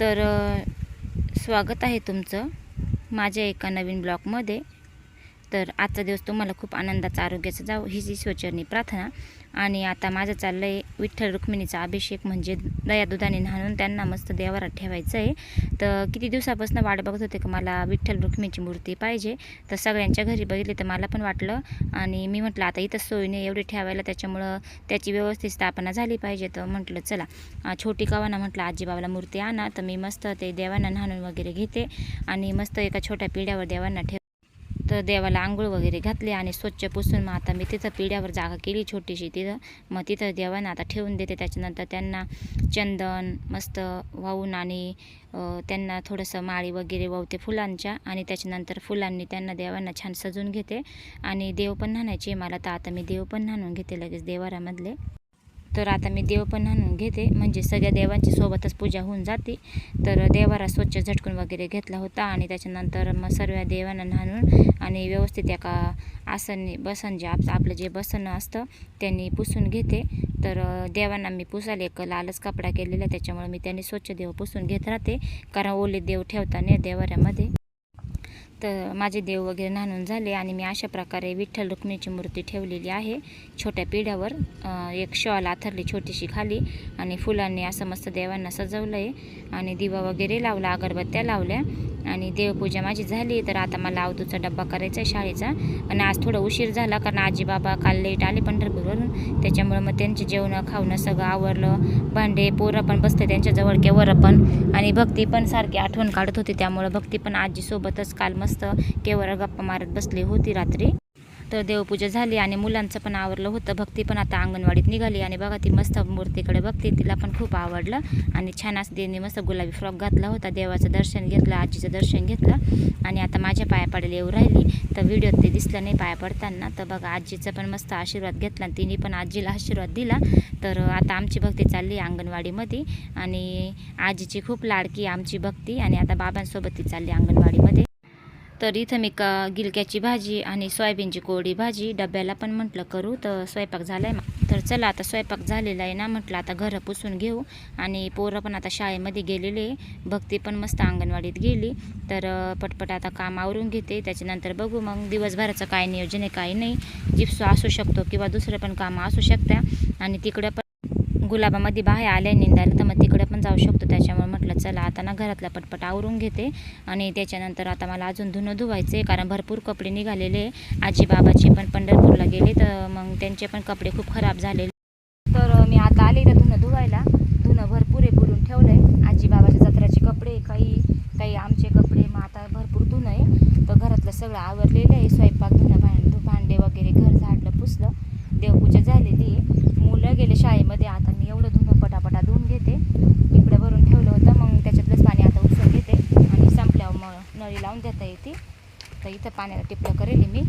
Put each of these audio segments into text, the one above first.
तर स्वागत आहे तुमचं माझ्या एका नवीन ब्लॉगमध्ये. तर आजचा दिवस तुम्हाला खूप आनंदाचा आरोग्याचा जावं हीच ईश्वरचरणी प्रार्थना. आणि आता माझं चाललं आहे विठ्ठल रुक्मिणीचा अभिषेक म्हणजे दया दुधाने न्हाणून त्यांना मस्त देवारात ठेवायचं आहे तर किती दिवसापासून वाट बघत होते की मला विठ्ठल रुक्मिणीची मूर्ती पाहिजे? तर सगळ्यांच्या घरी बघितली तर मला पण वाटलं. आणि मी म्हटलं आता इथं सोय नाही एवढी ठेवायला त्याच्यामुळं त्याची व्यवस्थित स्थापना झाली पाहिजे. तर म्हटलं चला. छोटी कावाना म्हटलं आजीबाबाला मूर्ती आणा. तर मी मस्त ते देवांना न्हाणून वगैरे घेते. आणि मस्त एका छोट्या पिढ्यावर देवांना ठेव तर देवाला आंघोळ वगैरे घातली आणि स्वच्छ पुसून मग आता मी तिथं पिढ्यावर जागा केली छोटीशी तिथं. मग तिथं देवांना आता ठेवून देते. त्याच्यानंतर त्यांना चंदन मस्त वाहून आणि त्यांना थोडंसं माळी वगैरे वावते फुलांच्या आणि त्याच्यानंतर फुलांनी त्यांना देवांना छान सजून घेते. आणि देव पण न्हाणायचे मला तर आता मी देव पण न्हाणून घेते लगेच देवारामधले तर आता मी देव पण आणून घेते. म्हणजे सगळ्या देवांची सोबतच पूजा होऊन जाते. तर देवारा स्वच्छ झटकून वगैरे घेतला होता आणि त्याच्यानंतर मग सर्व देवांना न्हाणून आणि व्यवस्थित एका आसन बसन जे आप आपलं जे बसन असतं त्यांनी पुसून घेते. तर देवांना मी पुसायला एक लालच कपडा केलेला त्याच्यामुळे मी त्यांनी स्वच्छ देव पुसून घेत राहते. कारण ओले देव ठेवता नाही देवाऱ्यामध्ये. तर माझे देव वगैरे न्हाणून झाले आणि मी अशा प्रकारे विठ्ठल रुक्मिणीची मूर्ती ठेवलेली आहे. छोट्या पिढ्यावर एक शॉल आथरली छोटीशी खाली आणि फुलांनी असं मस्त देवांना सजवलं आहे आणि दिवा वगैरे लावला अगरबत्त्या लावल्या आणि देवपूजा माझी झाली. तर आता मला अवधूचा डब्बा करायचा आहे शाळेचा आणि आज थोडा उशीर झाला कारण आजी बाबा काल लेट आले पंढरपूरवरून. त्याच्यामुळे मग त्यांचे जेवणं खावणं सगळं आवरलं. भांडे पोरं पण बसते त्यांच्याजवळ केवरं पण. आणि भक्ती पण सारखी आठवण काढत होती. त्यामुळं भक्ती पण आजीसोबतच काल मस्त मस्त केवळ गप्पा मारत बसली होती रात्री. तर देवपूजा झाली आणि मुलांचं पण आवरलं होतं. भक्ती पण आता अंगणवाडीत निघाली आणि बघा ती मस्त मूर्तीकडे बघते. तिला पण खूप आवडलं. आणि छान असं तिने मस्त गुलाबी फ्रॉक घातला होता. देवाचं दर्शन घेतलं आजीचं दर्शन घेतलं. आणि आता माझ्या पाया पडेल येऊ राहिली. तर व्हिडिओत ते दिसलं नाही पाया पडताना. तर बघा आजीचा पण मस्त आशीर्वाद घेतला आणि तिने पण आजीला आशीर्वाद दिला. तर आता आमची भक्ती चालली आहे अंगणवाडीमध्ये. आणि आजीची खूप लाडकी आमची भक्ती. आणि आता बाबांसोबत ती चालली अंगणवाडीमध्ये. तर इथं मी का गिलक्याची भाजी आणि सोयाबीनची कोरडी भाजी डब्याला पण म्हटलं करू तर स्वयंपाक झाला आहे तर चला आता स्वयंपाक झालेला आहे ना म्हटलं आता घरं पुसून घेऊ. आणि पोरं पण आता शाळेमध्ये गेलेले आहे. भक्ती पण मस्त अंगणवाडीत गेली. तर पटपट आता काम आवरून घेते. त्याच्यानंतर बघू मग दिवसभराचं काय नियोजन आहे काही नाही. जिप्सो असू शकतो किंवा दुसरं पण कामं असू शकत्या. आणि तिकडं पण गुलाबामध्ये बाहेर आल्या निंदायला तर मग तिकडे पण जाऊ शकतो. त्याच्यामुळे म्हटलं चला आता ना घरातला पटपट आवरून घेते. आणि त्याच्यानंतर आता मला अजून धुणं धुवायचे आहे कारण भरपूर कपडे निघालेले आहे. आजी बाबाचे पण पंढरपूरला गेले तर मग त्यांचे पण कपडे खूप खराब झालेले तर मी आता आले तर धुणं धुवायला. धुणं भरपूर आहे बोलून ठेवलं आहे आजी बाबाच्या जत्राचे कपडे काही काही आमचे कपडे मग आता भरपूर धुणं आहे. तर घरातलं सगळं आवरलेलं आहे स्वयंपाक धुणं भांड भांडे वगैरे घर झाडलं पुसलं देवपूजा झालेली आहे मुलं गेले शाळेमध्ये आता मी एवढं धुणं पटापटा धुवून घेते इकडे भरून ठेवलं होतं मग त्याच्यातलंच पाणी आता उचलून घेते आणि संपल्यावर मग नळी लावून देता येते तर इथं पाण्याला टिपलं करेल मी.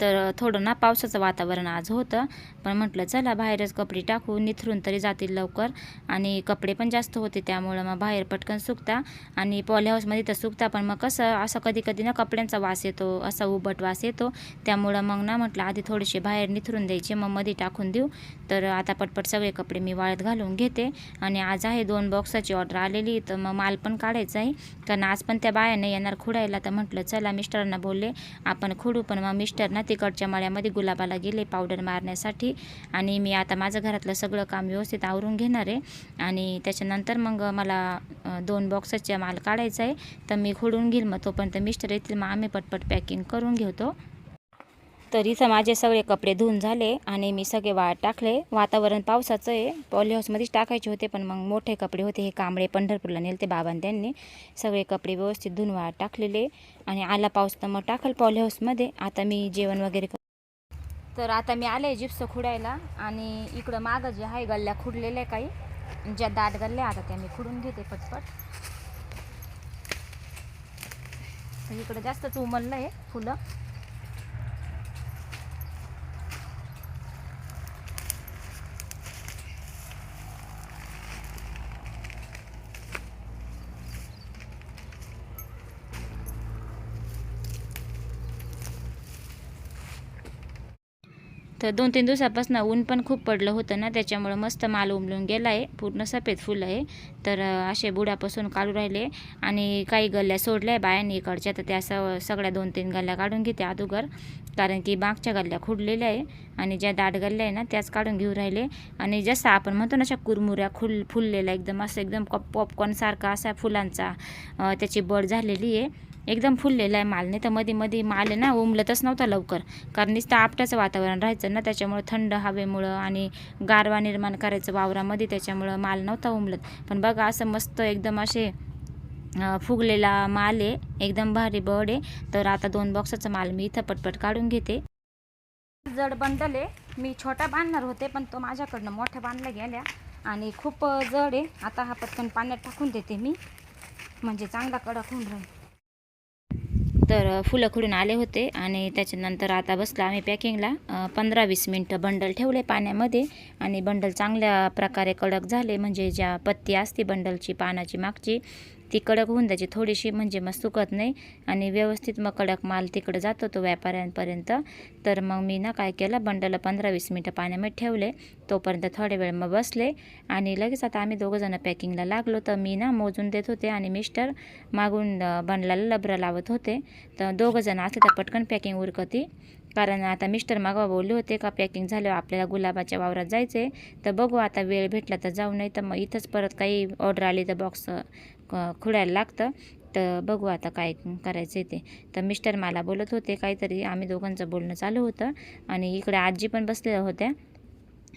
तर थोडं ना पावसाचं वातावरण आज होतं. पण म्हटलं चला बाहेरच कपडे टाकू निथरून तरी जातील लवकर. आणि कपडे पण जास्त होते त्यामुळं मग बाहेर पटकन सुकता. आणि पॉली हाऊसमध्ये तर सुकता पण मग कसं असं कधी कधी ना कपड्यांचा वास येतो असा उबट वास येतो. त्यामुळं मग ना म्हटलं आधी थोडेसे बाहेर निथरून द्यायचे मग मध्ये टाकून देऊ. तर आता पटपट सगळे कपडे मी वाळत घालून घेते. आणि आज आहे दोन बॉक्साची ऑर्डर आलेली तर मग माल पण काढायचा आहे. कारण आज पण त्या बाया नाही येणार खुडायला तर म्हटलं चला मिस्टरांना बोलले आपण खुडू पण मग मिस्टर ना तिकडच्या मळ्यामध्ये गुलाबाला गेले पावडर मारण्यासाठी. आणि मी आता माझं घरातलं सगळं काम व्यवस्थित आवरून घेणार आहे. आणि त्याच्यानंतर मग मला दोन बॉक्साच्या माल काढायचा आहे. तर मी खोडून घेईल मग तोपर्यंत मिस्टर येतील. मग आम्ही पटपट पॅकिंग करून घेतो. तर माझे सगळे कपडे धुवून झाले आणि मी सगळे वाळत टाकले. वातावरण पावसाचं आहे. पॉली हाऊसमध्येच टाकायचे होते पण मग मोठे कपडे होते. हे कांबळे पंढरपूरला नेले ते बाबांनी त्यांनी. सगळे कपडे व्यवस्थित धुवून वाळ टाकलेले. आणि आला पाऊस तर मग टाकल पॉली हाऊसमध्ये आता मी जेवण वगैरे तर आता मी आले जिप्स खुडायला. आणि इकडं मागं जे आहे गल्ल्या खुडलेल्या काही. ज्या दाट गल्ल्या आता त्या मी खुडून घेते पटपट. इकडं जास्तच उमललं आहे फुलं. तर दोन तीन दिवसापासून ऊन पण खूप पडलं होतं ना त्याच्यामुळं मस्त माल उमलून गेला आहे पूर्ण सफेद फुलं आहे. तर असे बुडापासून काढू राहिले आणि काही गल्ल्या सोडल्या आहे बायांनी इकडच्या तर त्या स सगळ्या दोन तीन गल्ल्या काढून घेते अगोदर कारण की मागच्या गल्ल्या खुडलेल्या आहे आणि ज्या दाट गल्ल्या आहे ना त्याच काढून घेऊ राहिले. आणि जसं आपण म्हणतो ना अशा कुरमुऱ्या खुल फुललेल्या एकदम असं एकदम पॉपकॉर्नसारखा असा फुलांचा त्याची बड झालेली आहे. एकदम फुललेला आहे माल. नाही तर मध्ये मध्ये माल आहे ना उमलतच नव्हता लवकर. कारण नुसतं आपट्याचं वातावरण राहायचं ना त्याच्यामुळं थंड हवेमुळं आणि गारवा निर्माण करायचं वावरामध्ये त्याच्यामुळं माल नव्हता उमलत. पण बघा असं मस्त एकदम असे फुगलेला माल आहे. एकदम भारी बड आहे. तर आता दोन बॉक्साचा माल मी इथं पटपट काढून घेते. जड बंडल आहे. मी छोटा बांधणार होते पण तो माझ्याकडनं मोठ्या बांधल्या गेल्या. आणि खूप जड आहे. आता हा पटकन पाण्यात टाकून देते मी. म्हणजे चांगला कडक होऊन राहील. तर फुलं खुडून आले होते आणि त्याच्यानंतर आता बसला आम्ही पॅकिंगला. पंधरा वीस मिनटं बंडल ठेवले पाण्यामध्ये आणि बंडल चांगल्या प्रकारे कडक झाले. म्हणजे ज्या पत्ती असते बंडलची पानाची मागची ती कडक होऊन जायची. थोडीशी म्हणजे मग सुकत नाही आणि व्यवस्थित मग कडक माल तिकडं जातो तो व्यापाऱ्यांपर्यंत. तर मग मी ना काय केलं बंडलला पंधरा वीस मिनटं पाण्यामध्ये ठेवले. तोपर्यंत थोडे वेळ मग बसले आणि लगेच आता आम्ही दोघंजणं पॅकिंगला लागलो. तर मी ना मोजून देत होते आणि मिस्टर मागून बंडलाला लबरं लावत होते. तर दोघंजणं असले तर पटकन पॅकिंग उरकती. कारण आता मिस्टर मागवा बोलले होते का पॅकिंग झाल्यावर आपल्याला गुलाबाच्या वावरात जायचं आहे तर बघू आता वेळ भेटला तर जाऊ नाही तर मग इथंच परत काही ऑर्डर आली तर बॉक्स खुडायला लागतं. तर बघू आता काय करायचं आहे ते. तर मिस्टर मला बोलत होते काहीतरी आम्ही दोघांचं बोलणं चालू होतं. आणि इकडे आजी पण बसलेल्या होत्या.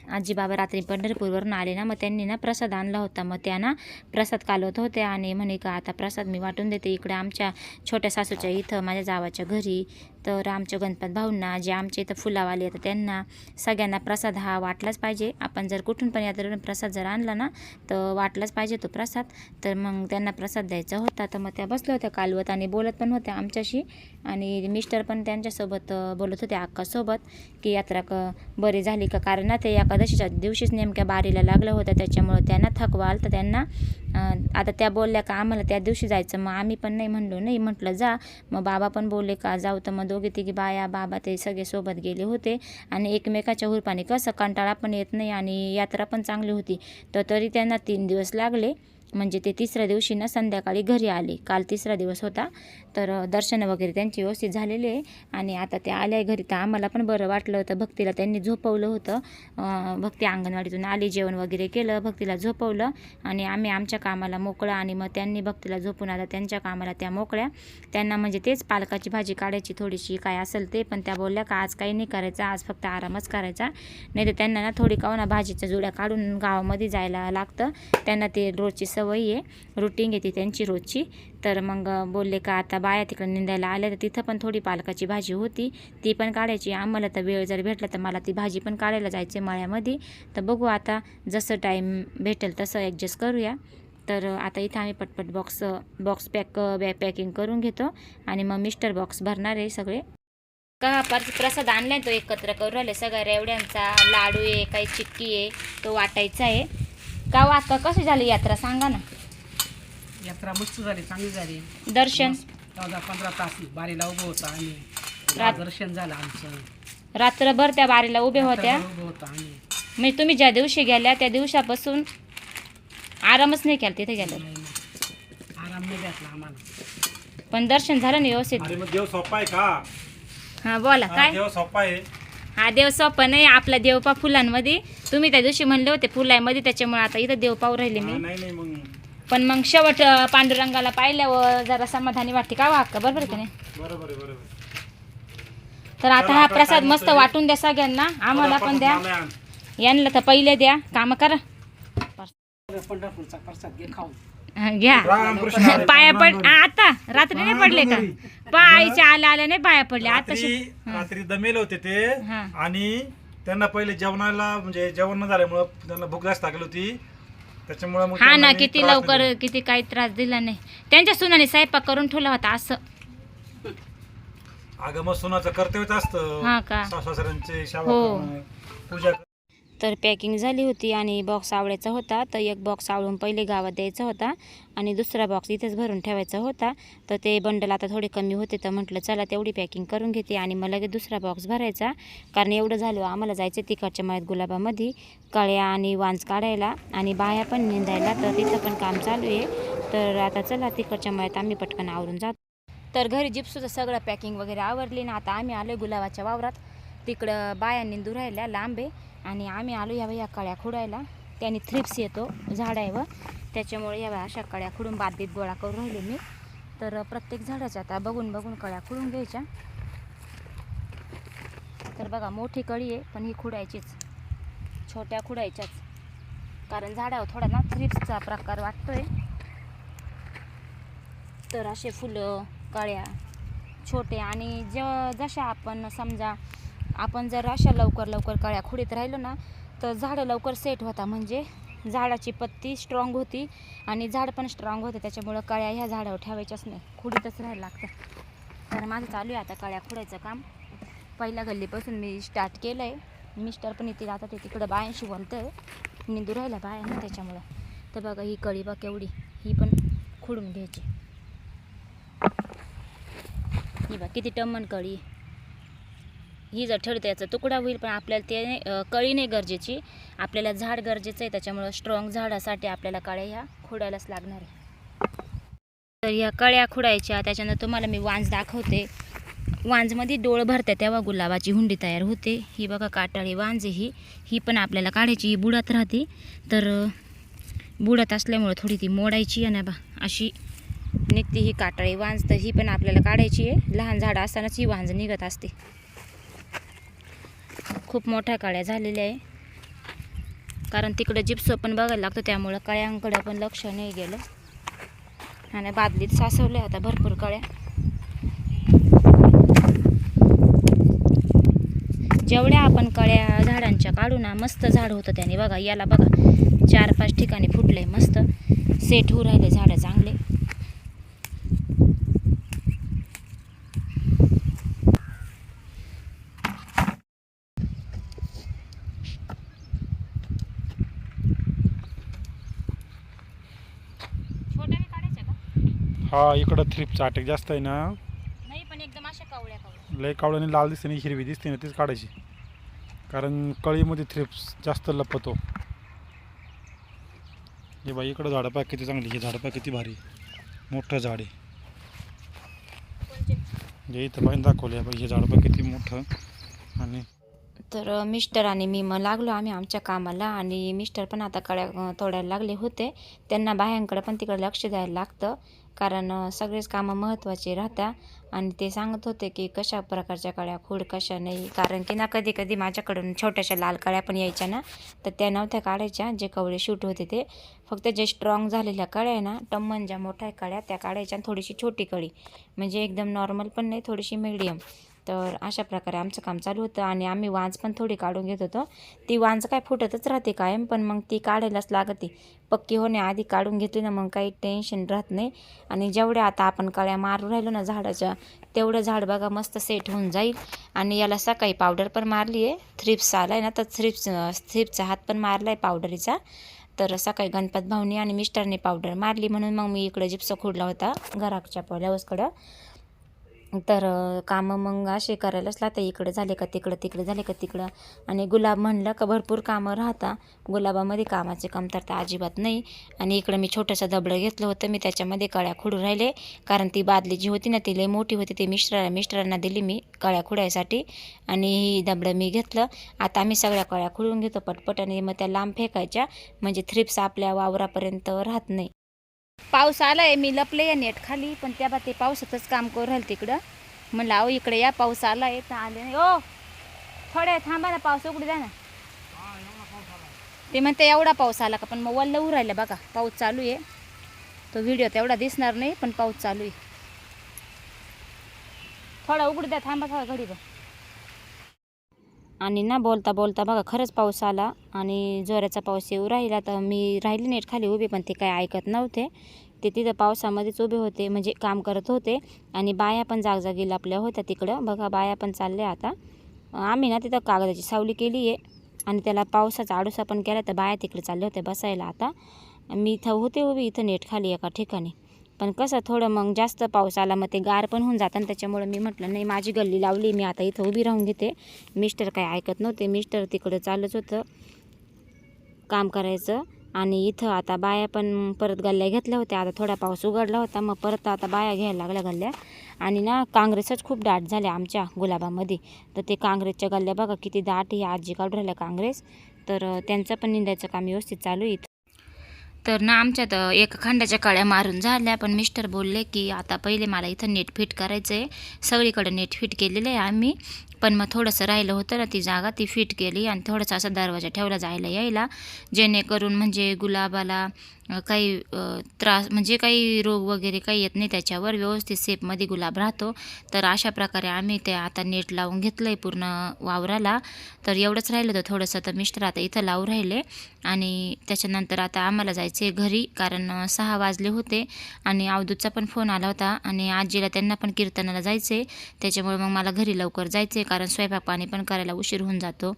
आजी बाबा रात्री पंढरपूरवरून आले ना मग त्यांनी ना प्रसाद आणला होता. मग त्या ना प्रसाद कालवत होते आणि म्हणे का आता प्रसाद मी वाटून देते इकडे आमच्या छोट्या सासूच्या इथं माझ्या जावाच्या घरी. तर आमच्या गणपत भाऊंना जे आमच्या इथं फुलावाले येतात त्यांना सगळ्यांना प्रसाद हा वाटलाच पाहिजे. आपण जर कुठून पण यात्रेवरून प्रसाद जर आणला ना तर वाटलाच पाहिजे तो प्रसाद. तर मग त्यांना प्रसाद द्यायचा होता. तर मग त्या बसल्या होत्या कालवत आणि बोलत पण होत्या आमच्याशी. आणि मिस्टर पण त्यांच्यासोबत बोलत होते अक्कासोबत की यात्रा क बरी झाली का? कारण ना ते एकादशीच्या दिवशीच नेमक्या बारीला लागलं होतं त्याच्यामुळं त्यांना थकवा तर त्यांना आता त्या बोलल्या का आम्हाला त्या दिवशी जायचं. मग आम्ही पण नाही म्हणलो. नाही म्हटलं जा. मग बाबा पण बोलले का जाऊ तर. मग दोघे तिघी बाया बाबा ते सगळे सोबत गेले होते आणि एकमेकाच्या हुरपाने कसं कंटाळा पण येत नाही आणि यात्रा पण चांगली होती. तर तरी त्यांना तीन दिवस लागले. म्हणजे ते तिसऱ्या दिवशी ना संध्याकाळी घरी आले. काल तिसरा दिवस होता. तर दर्शन दर्शनं वगैरे त्यांची व्यवस्थित झालेली आहे. आणि आता ते आल्या घरी. तर आम्हाला पण बरं वाटलं होतं. भक्तीला त्यांनी झोपवलं होतं. भक्ती अंगणवाडीतून आली जेवण वगैरे केलं भक्तीला झोपवलं. आणि आम्ही आमच्या कामाला मोकळं आणि मग त्यांनी भक्तीला झोपून आता त्यांच्या कामाला त्या मोकळ्या. त्यांना म्हणजे तेच पालकाची भाजी काढायची थोडीशी काय असेल ते पण त्या बोलल्या का आज काही नाही करायचं. आज फक्त आरामच करायचा. नाही तर त्यांना ना थोडी का ना भाजीच्या जुड्या काढून गावामध्ये जायला लागतं. त्यांना ते रोजची सवय आहे रुटीन येते त्यांची रोजची. तर मग बोलले का आता बाया तिकडे निंदायला आल्या तर तिथं पण थोडी पालकाची भाजी होती. ती पण काढायची. आम्हाला तर वेळ जर भेटला तर मला ती भाजी पण काढायला जायचे मळ्यामध्ये. तर बघू आता जसं टाईम भेटेल तसं ॲडजस्ट करूया. तर आता इथं आम्ही पटपट बॉक्स बॉक्स पॅक पॅकिंग करून घेतो. आणि मग मिस्टर बॉक्स भरणार आहे सगळे. का पर प्रसाद आणलाय तो एकत्र करू राहिले सगळ्या रेवड्यांचा लाडू आहे काही चिक्की आहे तो वाटायचा आहे. का वाका कशी झाली यात्रा? सांगा ना. यात्रा मस्त झाली चांगली झाली. दर्शन? चौदा पंधरा तास बारीला उभं होतं आणि रात- दर्शन झालं आमचं. रात्रभर त्या बारीला होत्या रात्रभर उभं होतं आम्ही म्हणजे तुम्ही ज्या दिवशी गेल्या त्या दिवसापासून आरामच नाही केला तिथे नाही, नाही. आराम नाही भेटला आम्हाला. पण दर्शन झालं ना व्यवस्थित? अरे मग देव सोपा आहे का? हा बोला हा, काय? देव सोपा आहे. हा देव सोपा नाही आपला देवपा फुलांमध्ये. तुम्ही त्या दिवशी म्हणले होते फुलांमध्ये त्याच्यामुळे आता इथं देव पाहू राहिले हा, मी नाही नाही मग. पण मग शेवट अं, पांडुरंगाला पाहिल्यावर जरा समाधानी वाटते का वाक्का बरोबर का नाही? बरोबर आहे बरोबर तर आता हा प्रसाद मस्त? वाटून द्या सगळ्यांना. आम्हाला पण द्या. मला आण. यांना तर पहिले द्या. काम करा. पंढरपूरचा प्रसाद घे खाऊन हा, घ्या. रामकृष्ण हरी, पाया पड आता रात्री नाही पडले का? पायच्या आल्या आल्या नाही पाया पडले. आता रात्री रात्री दमेल होते ते. हा. आणि त्यांना पहिले जेवणाला म्हणजे जेवण न झाल्यामुळं त्यांना भूक जास्त लागली होती त्याच्यामुळे मग हा त्यांना ना मी किती त्रास नाही लवकर दिला. किती काही त्रास दिला नाही त्यांच्या सुनाने स्वयंपाक करून ठेवला होता असं अगं मग सुनाचं कर्तव्यच असतं हा का? सासऱ्यांचे सेवा हो. करणं, पूजा तर पॅकिंग झाली होती आणि बॉक्स आवडायचा होता. तर एक बॉक्स आवळून पहिले गावात द्यायचा होता आणि दुसरा बॉक्स इथेच भरून ठेवायचा होता. तर ते बंडल आता थोडे कमी होते तर म्हटलं चला तेवढी पॅकिंग करून घेते आणि मग लगेच दुसरा बॉक्स भरायचा. कारण एवढं झालं आम्हाला जायचं तिकडच्या मळ्यात गुलाबामध्ये कळ्या आणि वांज काढायला आणि बाया पण निंदायला. तर तिथं पण काम चालू आहे. तर आता चला तिकडच्या मळ्यात आम्ही पटकन आवरून जातो. तर घरी जिप्सूचं सगळं पॅकिंग वगैरे आवरली ना आता आम्ही आलो गुलाबाच्या वावरात. तिकडं बाया निंदू राहिल्या लांब आहे. आणि आम्ही आलो या या कळ्या खुडायला. त्याने थ्रिप्स येतो झाडावर त्याच्यामुळे या अशा कळ्या खुडून बादीत गोळा करून राहिले मी. तर प्रत्येक झाडाच्या आता बघून बघून कळ्या खुडून घ्यायच्या. तर बघा मोठी कळी आहे पण ही खुडायचीच. छोट्या खुडायच्याच. कारण झाडावर थोडा ना थ्रिप्सचा प्रकार वाटतोय. तर असे फुलं कळ्या छोटे आणि ज जशा आपण समजा आपण जर अशा लवकर लवकर कळ्या खुडीत राहिलो ना तर झाडं लवकर सेट होता. म्हणजे झाडाची पत्ती स्ट्रॉंग होती आणि झाड पण स्ट्रॉंग होते. त्याच्यामुळं कळ्या ह्या झाडावर ठेवायच्याच नाही. खुडीतच राहायला लागतं. तर माझं चालू आहे आता कळ्या खुडायचं काम. पहिल्या गल्लीपासून मी स्टार्ट केलं आहे मिस्टर पण इथे जातात ते तिकडं बायांशी बोलतं आहे निंदू राहिल्या बाया ना त्याच्यामुळं. तर बघा ही कळी बघ केवढी. ही पण खुडून घ्यायची. ही बघ किती टमन कळी. ही जर ठेवली तर याचा तुकडा होईल पण आपल्याला ते कळी नाही गरजेची. आपल्याला झाड गरजेचं आहे त्याच्यामुळं स्ट्रॉंग झाडासाठी आपल्याला काळ्या ह्या खोडायलाच लागणार आहे. तर या कळ्या खुडायच्या त्याच्यानंतर तुम्हाला मी वांज दाखवते. वांजमध्ये डोळ भरते तेव्हा गुलाबाची हुंडी तयार होते. ही बघा काटाळी वांज ही. ही पण आपल्याला काढायची ही बुडात राहते. तर बुडत बुडात असल्यामुळं थोडी ती मोडायची आणि बा अशी निघते ही काटाळी वांज. तर ही पण आपल्याला काढायची आहे. लहान झाडं असतानाच ही वांज निघत असते. खूप मोठ्या काळ्या झालेल्या आहे. कारण तिकडं जिप्सो पण बघायला लागतं त्यामुळं कळ्यांकडं पण लक्ष नाही गेलं. आणि बादलीत सासवले आता भरपूर कळ्या जेवढ्या आपण कळ्या झाडांच्या काढू ना मस्त झाड होतं त्याने. बघा याला बघा चार पाच ठिकाणी फुटले मस्त. सेट होऊ राहिले झाडं चांगले. हा इकडं थ्रिपचा अटॅक जास्त आहे ना. नाही पण एकदम अशा कवळ्या कवळ्या. लय कावळ्याने लाल दिसते आणि हिरवी दिसते ना तीच काढायची. कारण कळीमध्ये थ्रिप्स जास्त लपतो. हे बाई इकडं झाडं पाय किती चांगली हे झाडं पाय किती भारी मोठं झाड आहे. कोणचे? जे इथं पाहिजे दाखवलं आहे बाई हे झाडं पाय किती मोठं. आणि तर मिस्टर आणि मी मग लागलो आम्ही आमच्या कामाला आणि मिस्टर पण आता कड्या तोडायला लागले होते. त्यांना बाह्यांकडे पण तिकडे लक्ष द्यायला लागतं कारण सगळेच कामं महत्त्वाचे राहतात आणि ते सांगत होते की कशा प्रकारच्या कळ्या खूड कशा नाही. कारण की ना कधी कधी माझ्याकडून छोट्याशा लाल कळ्या पण यायच्या ना तर त्या नव्हत्या काढायच्या. जे कवळे शूट होते ते. फक्त जे स्ट्रॉंग झालेल्या कळ्या आहे ना टम्मन ज्या मोठ्या कळ्या त्या काढायच्या थोडीशी छोटी कळी म्हणजे एकदम नॉर्मल पण नाही थोडीशी मिडियम तर अशा प्रकारे आमचं काम चालू होतं आणि आम्ही वांज पण थोडी काढून घेत होतो. ती वांज काय फुटतच राहते कायम पण मग ती काढायलाच लागते. पक्की होण्याआधी काढून घेतली ना मग काही टेन्शन राहत नाही. आणि जेवढ्या आता आपण कळ्या मारून राहिलो ना झाडाच्या तेवढं झाड बघा मस्त सेट होऊन जाईल. आणि याला सकाळी पावडर पण मारली आहे थ्रिप्स आला आहे ना तर थ्रिप्स थ्रिप्सचा हात पण मारला आहे पावडरीचा तर सकाळी गणपत भाऊनी आणि मिस्टरने पावडर मारली म्हणून मग मी इकडं जिप्स खोडला होता घराच्या पल्यावसकडं तर कामं मग असे करायलाच लागतं इकडे झाले का तिकडं तिकडे झाले का तिकडं. आणि गुलाब म्हणलं का भरपूर कामं राहता गुलाबामध्ये कामाचे कमतरता अजिबात नाही. आणि इकडं मी छोटंसं दबडं घेतलं होतं. मी त्याच्यामध्ये कळ्या खुडू राहिले. कारण ती बादली जी होती ना ती लई मोठी होती. ती मिस्टर मिस्टरांना दिली मी कळ्या खुडायसाठी. आणि ही दबडं मी घेतलं. आता आम्ही सगळ्या कळ्या खुडून घेतो पटपट. आणि मग त्या लांब फेकायच्या. म्हणजे थ्रिप्स आपल्या वावरापर्यंत राहत नाही. पाऊस आलाय मी लपले या नेट खाली पण त्या बा ते पावसातच काम करू राहील तिकडं. म्हणलं अहो इकडे या पाऊस आलाय तर आले नाही. ओ थोडे थांबा ना पाऊस उघडी द्या ना. ते म्हणते एवढा पाऊस आला का पण मग वल्ल ऊ बघा पाऊस चालू आहे. तो व्हिडिओ तेवढा दिसणार नाही पण पाऊस चालू आहे. थोडा उघडू द्या थांबा थोडा घडी आणि ना बोलता बोलता बघा खरंच पाऊस आला आणि जोराचा पाऊस येऊ राहिला. तर मी राहिली नेट खाली उभी पण ते काय ऐकत नव्हते. ते तिथं पावसामध्येच उभे होते म्हणजे काम करत होते. आणि बाया पण जागजागी लपल्या होत्या तिकडं. बघा बाया पण चालल्या आता. आम्ही ना तिथं कागदाची सावली केली आहे आणि त्याला पावसाचा आडोसा पण केला. तर बाया तिकडे चालले होते बसायला आता. मी इथं होते उभी इथं नेट खाली एका ठिकाणी. पण कसं थोडं मग जास्त पाऊस आला मग ते गार पण होऊन जातं. आणि त्याच्यामुळं मी म्हटलं नाही माझी गल्ली लावली मी आता इथं उभी राहून घेते. मिस्टर काय ऐकत नव्हते. मिस्टर तिकडं चालूच होतं काम करायचं. आणि इथं आता बाया पण परत गल्ल्या घेतल्या होत्या. आता थोडा पाऊस उघडला होता मग परत आता बाया घ्यायला लागल्या गल्ल्या. आणि ना काँग्रेसच खूप दाट झाल्या आमच्या गुलाबामध्ये. तर ते काँग्रेसच्या गल्ल्या बघा किती दाट ही आजी काढून राहिल्या काँग्रेस. तर त्यांचं पण निंदायचं काम व्यवस्थित चालू आहे इथं. तर ना आमच्यात तर एका खंडाच्या कळ्या मारून झाल्या. पण मिस्टर बोलले की आता पहिले मला इथं नेट फिट करायचं आहे सगळीकडे नेट फिट केलेलं आहे आम्ही. पण मग थोडंसं राहिलं होतं ना ती जागा ती फिट केली आणि थोडासा असा दरवाजा ठेवला जायला यायला. जेणेकरून म्हणजे गुलाबाला काही त्रास म्हणजे काही रोग वगैरे काही येत नाही त्याच्यावर व्यवस्थित सेपमध्ये गुलाब राहतो. तर अशा प्रकारे आम्ही ते आता नेट लावून घेतलं आहे पूर्ण वावराला. तर एवढंच राहिलं होतं थोडंसं तर मिस्टर आता इथं लावून राहिले. आणि त्याच्यानंतर आता आम्हाला जायचं आहे घरी कारण सहा वाजले होते आणि अवधूतचा पण फोन आला होता. आणि आजीला त्यांना पण कीर्तनाला जायचं आहे त्याच्यामुळे मग मला घरी लवकर जायचं आहे कारण स्वयंपाक पाणी पण करायला उशीर होऊन जातो.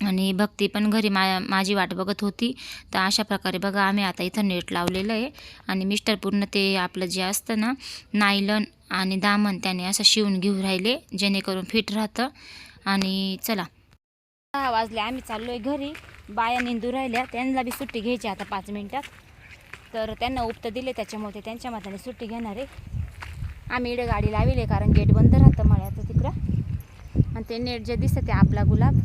आणि भक्ती पण घरी मा माझी वाट बघत होती. तर अशा प्रकारे बघा आम्ही आता इथं नेट लावलेलं आहे. आणि मिस्टर पूर्ण ते आपलं जे असतं ना नायलन आणि दामन त्याने असं शिवून घेऊन राहिले जेणेकरून फिट राहतं. आणि चला. दहा वाजले आम्ही चाललो आहे घरी. बाया निंदू राहिल्या. त्यांना बी सुट्टी घ्यायची आता पाच मिनटात. तर त्यांना उपतं दिले त्याच्यामुळे ते त्यांच्या मताने सुट्टी घेणार आहे. आम्ही इकडे गाडी लावली कारण गेट बंद राहतं. आणि ते नेट जे दिसतं आपला गुलाब.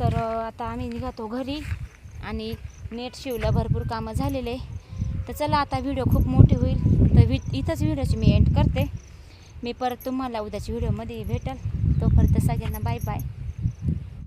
तर आता आम्ही निघतो घरी आणि नेट शिवलं भरपूर कामं झालेले. तर चला आता व्हिडिओ खूप मोठी होईल. तर वि इथंच व्हिडिओची मी एंड करते. मी परत तुम्हाला उद्याच्या व्हिडिओमध्ये भेटेल. तोपर्यंत सगळ्यांना बाय बाय